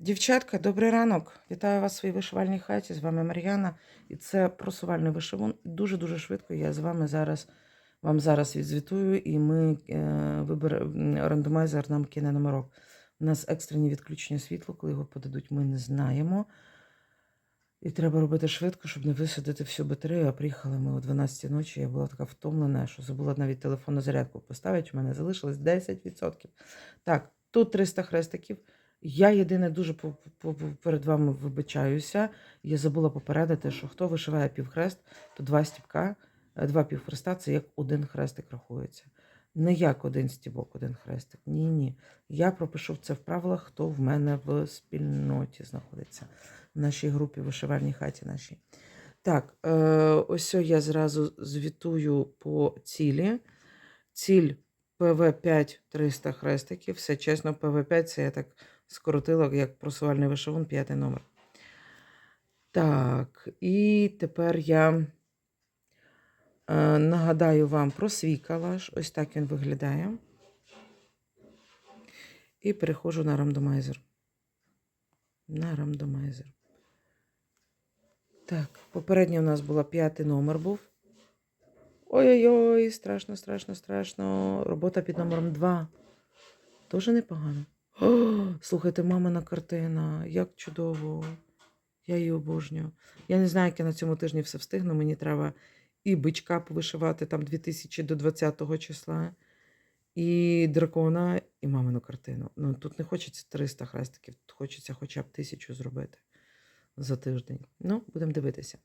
Дівчатка, добрий ранок. Вітаю вас в своїй вишивальній хаті. З вами Мар'яна. І це просувальний вишивун. Дуже-дуже швидко. Я з вами зараз вам зараз відзвітую, і ми е, вибер... рандомайзер нам кине номерок. У нас екстрені відключення світла, коли його подадуть, ми не знаємо. І треба робити швидко, щоб не висадити всю батарею. А приїхали ми о 12 ночі. Я була така втомлена, що забула навіть телефон на зарядку поставити. У мене залишилось 10%. Так, тут 300 хрестиків. Я єдине дуже перед вами вибачаюся. Я забула попередити, що хто вишиває півхрест, то два стіпка, е, два півхреста це як один хрестик рахується. Не як один стібок, один хрестик. Ні, ні. Я пропишу це в правилах, хто в мене в спільноті знаходиться, в нашій групі, вишивальній хаті нашій. Так, е, ось я зразу звітую по цілі. Ціль ПВ5 300 хрестиків. Все чесно, ПВ5 це я так скоротила, як просувальний вишивун, п'ятий номер. Так, і тепер я е, нагадаю вам про свій калаш. Ось так він виглядає. І переходжу на рандомайзер. На рандомайзер. Так, попередній у нас була п'ятий номер був. Ой-ой-ой, страшно, страшно, страшно. Робота під номером 2. Дуже непогано. О, слухайте, мамина картина, як чудово. Я її обожнюю. Я не знаю, як я на цьому тижні все встигну. Мені треба і бичка повишивати там 2000 до 20 числа, і дракона, і мамину картину. Ну, тут не хочеться 300 хрестиків, тут хочеться хоча б тисячу зробити за тиждень. Ну, будемо дивитися.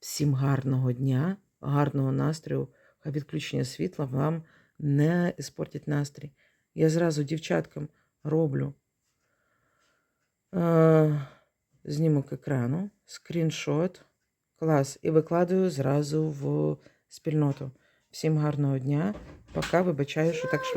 Всім гарного дня, гарного настрою. а відключення світла вам не іспортять настрій. Я зразу дівчаткам роблю е, знімок екрану, скріншот, клас, і викладаю зразу в спільноту. Всім гарного дня. Пока вибачаю, що так швидко.